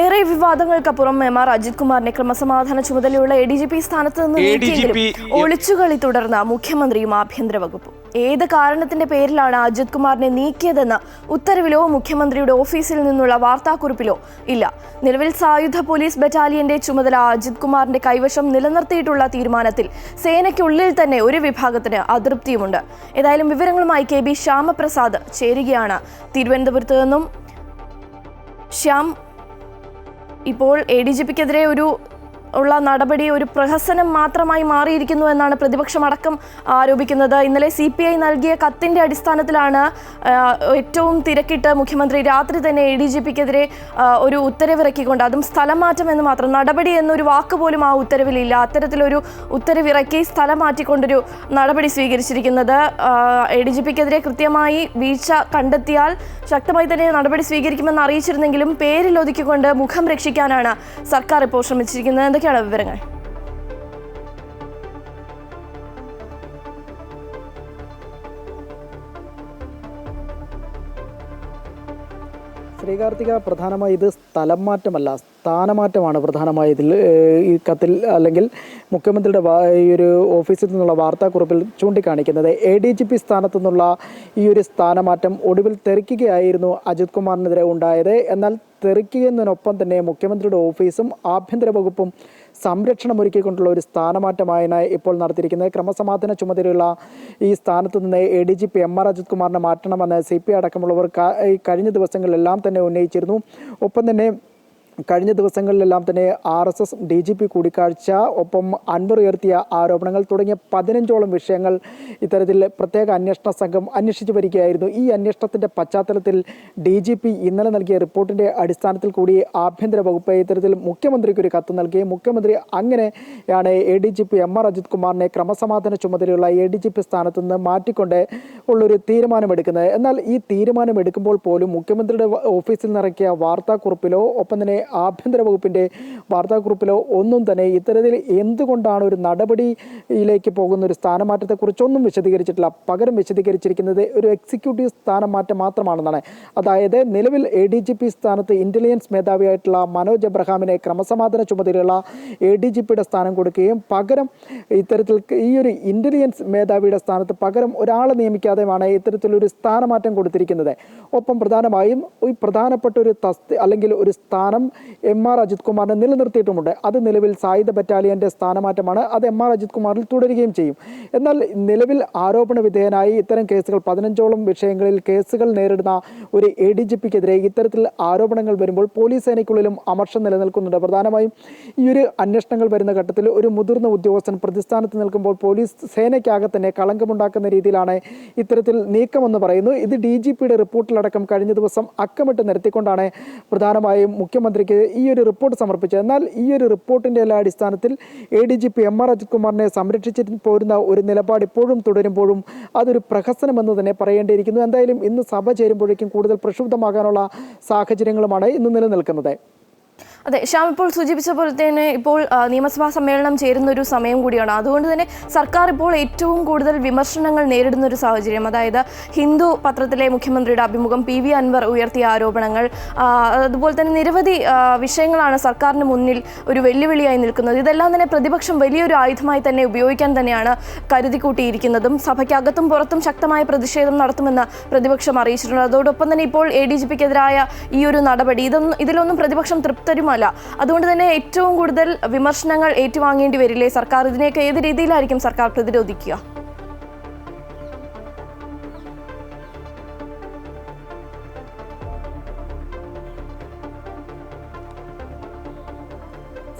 ഏറെ വിവാദങ്ങൾക്കപ്പുറം M R Ajith കുമാറിനെ ക്രമസമാധാന ചുമതലയുള്ള എ ഡി ജി പി സ്ഥാനത്ത് നിന്ന് ഒളിച്ചുകളി തുടർന്ന മുഖ്യമന്ത്രിയും ആഭ്യന്തര വകുപ്പും. ഏത് കാരണത്തിന്റെ പേരിലാണ് അജിത് കുമാറിനെ നീക്കിയതെന്ന് ഉത്തരവിലോ മുഖ്യമന്ത്രിയുടെ ഓഫീസിൽ നിന്നുള്ള വാർത്താക്കുറിപ്പിലോ ഇല്ല. നിലവിൽ സായുധ പോലീസ് ബറ്റാലിയന്റെ ചുമതല അജിത് കുമാറിന്റെ കൈവശം നിലനിർത്തിയിട്ടുള്ള തീരുമാനത്തിൽ സേനയ്ക്കുള്ളിൽ തന്നെ ഒരു വിഭാഗത്തിന് അതൃപ്തിയുമുണ്ട്. ഏതായാലും വിവരങ്ങളുമായി കെ ബി ശ്യാമപ്രസാദ് ചേരുകയാണ്. തിരുവനന്തപുരത്ത് നിന്നും ശ്യാം ഇപ്പോൾ എ ഡി ജി പിക്കെതിരെ ഒരു ഉള്ള നടപടി ഒരു പ്രഹസനം മാത്രമായി മാറിയിരിക്കുന്നു എന്നാണ് പ്രതിപക്ഷം അടക്കം ആരോപിക്കുന്നത്. ഇന്നലെ സി പി ഐ നൽകിയ കത്തിന്റെ അടിസ്ഥാനത്തിലാണ് ഏറ്റവും തിരക്കിട്ട് മുഖ്യമന്ത്രി രാത്രി തന്നെ എ ഡി ജി പിക്കെതിരെ ഒരു ഉത്തരവിറക്കിക്കൊണ്ട് അതും സ്ഥലം മാറ്റം എന്ന് മാത്രം നടപടി എന്നൊരു വാക്ക് പോലും ആ ഉത്തരവിലില്ല. അത്തരത്തിലൊരു ഉത്തരവിറക്കി സ്ഥലം മാറ്റിക്കൊണ്ടൊരു നടപടി സ്വീകരിച്ചിരിക്കുന്നത് എ ഡി ജി പിക്കെതിരെ കൃത്യമായി വീഴ്ച കണ്ടെത്തിയാൽ ശക്തമായി തന്നെ നടപടി സ്വീകരിക്കുമെന്ന് അറിയിച്ചിരുന്നെങ്കിലും പേരിൽ ഒതുക്കിക്കൊണ്ട് മുഖം രക്ഷിക്കാനാണ് സർക്കാർ ഇപ്പോൾ ശ്രമിച്ചിരിക്കുന്നത്. நாளைக்கு அளவு விவரங்கள். ശ്രീകാർത്തിക പ്രധാനമായി ഇത് സ്ഥലം മാറ്റമല്ല സ്ഥാനമാറ്റമാണ് പ്രധാനമായി ഇതിൽ ഈ കത്തിൽ അല്ലെങ്കിൽ മുഖ്യമന്ത്രിയുടെ ഈ ഒരു ഓഫീസിൽ നിന്നുള്ള വാർത്താക്കുറിപ്പിൽ ചൂണ്ടിക്കാണിക്കുന്നത്. എ ഡി ജി പി സ്ഥാനത്തു നിന്നുള്ള ഈ ഒരു സ്ഥാനമാറ്റം ഒടുവിൽ തെറിക്കുകയായിരുന്നു അജിത് കുമാറിനെതിരെ ഉണ്ടായത്. എന്നാൽ തെറിക്കുന്നതിനൊപ്പം തന്നെ മുഖ്യമന്ത്രിയുടെ ഓഫീസും ആഭ്യന്തര വകുപ്പും സംരക്ഷണം ഒരുക്കിക്കൊണ്ടുള്ള ഒരു സ്ഥാനമാറ്റമായാണ് ഇപ്പോൾ നടത്തിയിരിക്കുന്നത്. ക്രമസമാധാന ചുമതലയുള്ള ഈ സ്ഥാനത്ത് നിന്ന് A D G P M R Ajith കുമാറിനെ മാറ്റണമെന്ന് സി പി അടക്കമുള്ളവർ കഴിഞ്ഞ ദിവസങ്ങളിലെല്ലാം തന്നെ ഉന്നയിച്ചിരുന്നു. ഒപ്പം തന്നെ കഴിഞ്ഞ ദിവസങ്ങളിലെല്ലാം തന്നെ R S S D G P കൂടിക്കാഴ്ച ഒപ്പം അൻവർ ഉയർത്തിയ ആരോപണങ്ങൾ തുടങ്ങിയ പതിനഞ്ചോളം വിഷയങ്ങൾ ഇത്തരത്തിൽ പ്രത്യേക അന്വേഷണ സംഘം അന്വേഷിച്ചു വരികയായിരുന്നു. ഈ അന്വേഷണത്തിന്റെ പശ്ചാത്തലത്തിൽ ഡി ജി പി ഇന്നലെ നൽകിയ റിപ്പോർട്ടിന്റെ അടിസ്ഥാനത്തിൽ കൂടി ആഭ്യന്തര വകുപ്പ് ഇത്തരത്തിൽ മുഖ്യമന്ത്രിക്ക് ഒരു കത്ത് നൽകി. മുഖ്യമന്ത്രി അങ്ങനെയാണ് A D G P M R Ajith കുമാറിനെ ക്രമസമാധാന ചുമതലയുള്ള എ ഡി ജി പി സ്ഥാനത്ത് നിന്ന് മാറ്റിക്കൊണ്ട് ഉള്ളൊരു തീരുമാനമെടുക്കുന്നത്. എന്നാൽ ഈ തീരുമാനമെടുക്കുമ്പോൾ പോലും മുഖ്യമന്ത്രിയുടെ ഓഫീസിൽ നിറക്കിയ വാർത്താക്കുറിപ്പിലോ ഒപ്പം തന്നെ ആഭ്യന്തര വകുപ്പിന്റെ വാർത്താക്കുറിപ്പിലോ ഒന്നും തന്നെ ഇത്തരത്തിൽ എന്തുകൊണ്ടാണ് ഒരു നടപടിയിലേക്ക് പോകുന്ന ഒരു സ്ഥാനമാറ്റത്തെക്കുറിച്ചൊന്നും വിശദീകരിച്ചിട്ടില്ല. പകരം വിശദീകരിച്ചിരിക്കുന്നത് ഒരു എക്സിക്യൂട്ടീവ് സ്ഥാനമാറ്റം മാത്രമാണെന്നാണ്. അതായത് നിലവിൽ എ ഡി ജി പി സ്ഥാനത്ത് ഇന്റലിജൻസ് മേധാവിയായിട്ടുള്ള മനോജ് എബ്രഹാമിനെ ക്രമസമാധാന ചുമതലയുള്ള എ ഡി ജി പിയുടെ സ്ഥാനം കൊടുക്കുകയും പകരം ഇത്തരത്തിൽ ഈ ഒരു ഇന്റലിജൻസ് മേധാവിയുടെ സ്ഥാനത്ത് പകരം ഒരാളെ നിയമിക്കാതെയാണ് ഇത്തരത്തിലൊരു സ്ഥാനമാറ്റം കൊടുത്തിരിക്കുന്നത്. ഒപ്പം പ്രധാനമായും ഈ പ്രധാനപ്പെട്ട ഒരു തസ്തി അല്ലെങ്കിൽ ഒരു സ്ഥാനം എം ആർ അജിത് കുമാറിനെ നിലനിർത്തിയിട്ടുമുണ്ട്. അത് നിലവിൽ സായുധ ബറ്റാലിയന്റെ സ്ഥാനമാറ്റമാണ്. അത് എം ആർ അജിത് കുമാറിൽ തുടരുകയും ചെയ്യും. എന്നാൽ നിലവിൽ ആരോപണ വിധേയനായി ഇത്തരം കേസുകൾ പതിനഞ്ചോളം വിഷയങ്ങളിൽ കേസുകൾ നേരിടുന്ന ഒരു എ ഡി ജി പിക്കെതിരെ ഇത്തരത്തിൽ ആരോപണങ്ങൾ വരുമ്പോൾ പോലീസ് സേനയ്ക്കുള്ളിലും അമർഷം നിലനിൽക്കുന്നുണ്ട്. പ്രധാനമായും ഈ ഒരു അന്വേഷണങ്ങൾ വരുന്ന ഘട്ടത്തിൽ ഒരു മുതിർന്ന ഉദ്യോഗസ്ഥൻ പ്രതിസ്ഥാനത്ത് നിൽക്കുമ്പോൾ പോലീസ് സേനയ്ക്കാകെ തന്നെ കളങ്കമുണ്ടാക്കുന്ന രീതിയിലാണ് ഇത്തരത്തിൽ നീക്കമെന്ന് പറയുന്നു. ഇത് ഡി ജി പിയുടെ റിപ്പോർട്ടിലടക്കം കഴിഞ്ഞ ദിവസം അക്കമിട്ട് നിരത്തിക്കൊണ്ടാണ് പ്രധാനമായും മുഖ്യമന്ത്രിക്ക് ഈ ഒരു റിപ്പോർട്ട് സമർപ്പിച്ചത്. എന്നാൽ ഈ ഒരു റിപ്പോർട്ടിന്റെ എല്ലാ അടിസ്ഥാനത്തിൽ A D G P M R Ajith കുമാറിനെ സംരക്ഷിച്ചിട്ട് പോരുന്ന ഒരു നിലപാട് ഇപ്പോഴും തുടരുമ്പോഴും അതൊരു പ്രഹസനമെന്ന് തന്നെ പറയേണ്ടിയിരിക്കുന്നു. എന്തായാലും ഇന്ന് സഭ ചേരുമ്പോഴേക്കും കൂടുതൽ പ്രക്ഷുബ്ധമാകാനുള്ള സാഹചര്യങ്ങളുമാണ് ഇന്ന് നിലനിൽക്കുന്നത്. അതെ ശ്യാം ഇപ്പോൾ സൂചിപ്പിച്ച പോലെ തന്നെ ഇപ്പോൾ നിയമസഭാ സമ്മേളനം ചേരുന്ന ഒരു സമയം കൂടിയാണ്. അതുകൊണ്ട് തന്നെ സർക്കാർ ഇപ്പോൾ ഏറ്റവും കൂടുതൽ വിമർശനങ്ങൾ നേരിടുന്ന ഒരു സാഹചര്യം അതായത് ഹിന്ദു പത്രത്തിലെ മുഖ്യമന്ത്രിയുടെ അഭിമുഖം പി വി അൻവർ ഉയർത്തിയ ആരോപണങ്ങൾ അതുപോലെ തന്നെ നിരവധി വിഷയങ്ങളാണ് സർക്കാരിന് മുന്നിൽ ഒരു വെല്ലുവിളിയായി നിൽക്കുന്നത്. ഇതെല്ലാം തന്നെ പ്രതിപക്ഷം വലിയൊരു ആയുധമായി തന്നെ ഉപയോഗിക്കാൻ തന്നെയാണ് കരുതിക്കൂട്ടിയിരിക്കുന്നതും. സഭയ്ക്കകത്തും പുറത്തും ശക്തമായ പ്രതിഷേധം നടത്തുമെന്ന് പ്രതിപക്ഷം അറിയിച്ചിട്ടുണ്ട്. അതോടൊപ്പം തന്നെ ഇപ്പോൾ എ ഡി ജി പിക്കെതിരായ ഈ ഒരു നടപടി ഇതൊന്നും ഇതിലൊന്നും പ്രതിപക്ഷം തൃപ്തരുമല്ല അതുകൊണ്ട് തന്നെ ഏറ്റവും കൂടുതൽ വിമർശനങ്ങൾ ഏറ്റുവാങ്ങേണ്ടി വരില്ലേ സർക്കാർ? ഇതിനെയൊക്കെ ഏത് രീതിയിലായിരിക്കും സർക്കാർ പ്രതിരോധിക്കുക?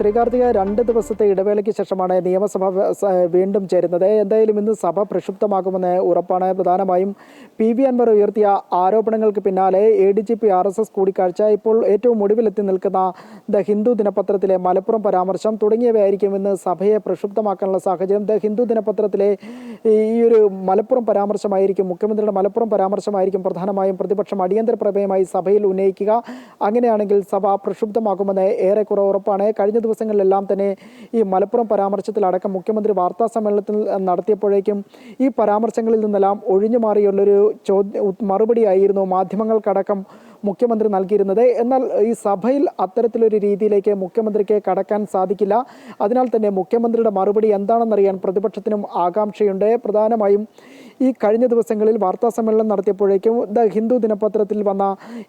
ശ്രീകാർത്തിക രണ്ട് ദിവസത്തെ ഇടവേളയ്ക്ക് ശേഷമാണ് നിയമസഭ വീണ്ടും ചേരുന്നത്. എന്തായാലും ഇന്ന് സഭ പ്രക്ഷുബ്ധമാകുമെന്ന് ഉറപ്പാണ്. പ്രധാനമായും പി വി അൻവർ ഉയർത്തിയ ആരോപണങ്ങൾക്ക് പിന്നാലെ A D G P R S S കൂടിക്കാഴ്ച. ഇപ്പോൾ ഏറ്റവും ഒടുവിലെത്തി നിൽക്കുന്ന ദ ഹിന്ദു ദിനപത്രത്തിലെ മലപ്പുറം പരാമർശം തുടങ്ങിയവയായിരിക്കും ഇന്ന് സഭയെ പ്രക്ഷുബ്ധമാക്കാനുള്ള സാഹചര്യം. ദ ഹിന്ദു ദിനപത്രത്തിലെ ഈ ഒരു മലപ്പുറം പരാമർശമായിരിക്കും മുഖ്യമന്ത്രിയുടെ മലപ്പുറം പരാമർശമായിരിക്കും പ്രധാനമായും പ്രതിപക്ഷം അടിയന്തര പ്രമേയമായി സഭയിൽ ഉന്നയിക്കുക. അങ്ങനെയാണെങ്കിൽ സഭ പ്രക്ഷുബ്ധമാകുമെന്ന് ഏറെക്കുറെ ഉറപ്പാണ്. കഴിഞ്ഞ ദിവസങ്ങളിലെല്ലാം തന്നെ ഈ മലപ്പുറം പരാമർശത്തിലടക്കം മുഖ്യമന്ത്രി വാർത്താ സമ്മേളനത്തിൽ നടത്തിയപ്പോഴേക്കും ഈ പരാമർശങ്ങളിൽ നിന്നെല്ലാം ഒഴിഞ്ഞു മാറിയുള്ളൊരു ചോദ്യ മറുപടിയായിരുന്നു മാധ്യമങ്ങൾക്കടക്കം മുഖ്യമന്ത്രി നൽകിയിരുന്നത്. എന്നാൽ ഈ സഭയിൽ അത്തരത്തിലൊരു രീതിയിലേക്ക് മുഖ്യമന്ത്രിക്ക് കടക്കാൻ സാധിക്കില്ല. അതിനാൽ തന്നെ മുഖ്യമന്ത്രിയുടെ മറുപടി എന്താണെന്നറിയാൻ പ്രതിപക്ഷത്തിനും ആകാംക്ഷയുണ്ട്. പ്രധാനമായും ഈ കഴിഞ്ഞ ദിവസങ്ങളിൽ വാർത്താ സമ്മേളനം നടത്തിയപ്പോഴേക്കും ദ ഹിന്ദു ദിനപത്രത്തിൽ വന്ന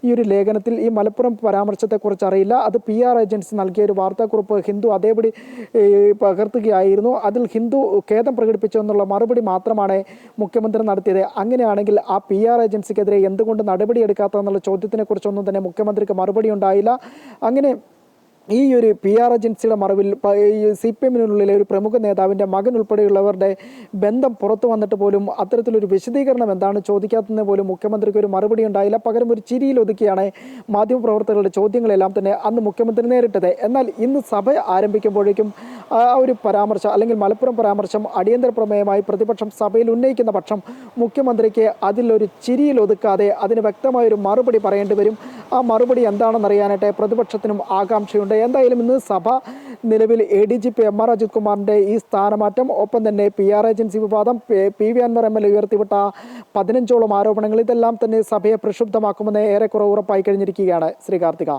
ഈ ഒരു ലേഖനത്തിൽ ഈ മലപ്പുറം പരാമർശത്തെക്കുറിച്ച് അറിയില്ല. അത് പി ആർ ഏജൻസി നൽകിയ ഒരു വാർത്താക്കുറിപ്പ് ഹിന്ദു അതേപടി പകർത്തുകയായിരുന്നു. അതിൽ ഹിന്ദു ഖേദം പ്രകടിപ്പിച്ചു എന്നുള്ള മറുപടി മാത്രമാണ് മുഖ്യമന്ത്രി നടത്തിയത്. അങ്ങനെയാണെങ്കിൽ ആ പി ആർ ഏജൻസിക്കെതിരെ എന്തുകൊണ്ട് നടപടിയെടുക്കാത്തതെന്നുള്ള ചോദ്യത്തിനെ കുറിച്ചൊന്നും തന്നെ മുഖ്യമന്ത്രിക്ക് മറുപടി ഉണ്ടായില്ല. അങ്ങനെ ഈ ഒരു പി ആർ ഏജൻസിയുടെ മറവിൽ സി പി എമ്മിനുള്ളിലെ ഒരു പ്രമുഖ നേതാവിന്റെ മകൻ ഉൾപ്പെടെയുള്ളവരുടെ ബന്ധം പുറത്തു വന്നിട്ട് പോലും അത്തരത്തിലൊരു വിശദീകരണം എന്താണ് ചോദിക്കാത്തതെന്ന് പോലും മുഖ്യമന്ത്രിക്ക് ഒരു മറുപടി ഉണ്ടായില്ല. പകരം ഒരു ചിരിയിൽ ഒതുക്കിയാണ് മാധ്യമപ്രവർത്തകരുടെ ചോദ്യങ്ങളെല്ലാം തന്നെ അന്ന് മുഖ്യമന്ത്രി നേരിട്ടത്. എന്നാൽ ഇന്ന് സഭ ആരംഭിക്കുമ്പോഴേക്കും ഒരു പരാമർശം അല്ലെങ്കിൽ മലപ്പുറം പരാമർശം അടിയന്തര പ്രമേയമായി പ്രതിപക്ഷം സഭയിൽ ഉന്നയിക്കുന്ന പക്ഷം മുഖ്യമന്ത്രിക്ക് അതിലൊരു ചിരിയിൽ ഒതുക്കാതെ അതിന് വ്യക്തമായൊരു മറുപടി പറയേണ്ടി വരും. ആ മറുപടി എന്താണെന്നറിയാനായിട്ട് പ്രതിപക്ഷത്തിനും ആകാംക്ഷയുണ്ട്. എന്തായാലും ഇന്ന് സഭ നിലവിൽ A D G P M R Ajith കുമാറിന്റെ ഈ സ്ഥാനമാറ്റം ഒപ്പം തന്നെ പി ആർ ഏജൻസി വിവാദം P- P V Anvar M L A ഉയർത്തിവിട്ട പതിനഞ്ചോളം ആരോപണങ്ങൾ ഇതെല്ലാം തന്നെ സഭയെ പ്രക്ഷുബ്ധമാക്കുമെന്ന് ഏറെക്കുറെ ഉറപ്പായി കഴിഞ്ഞിരിക്കുകയാണ് ശ്രീ കാർത്തിക.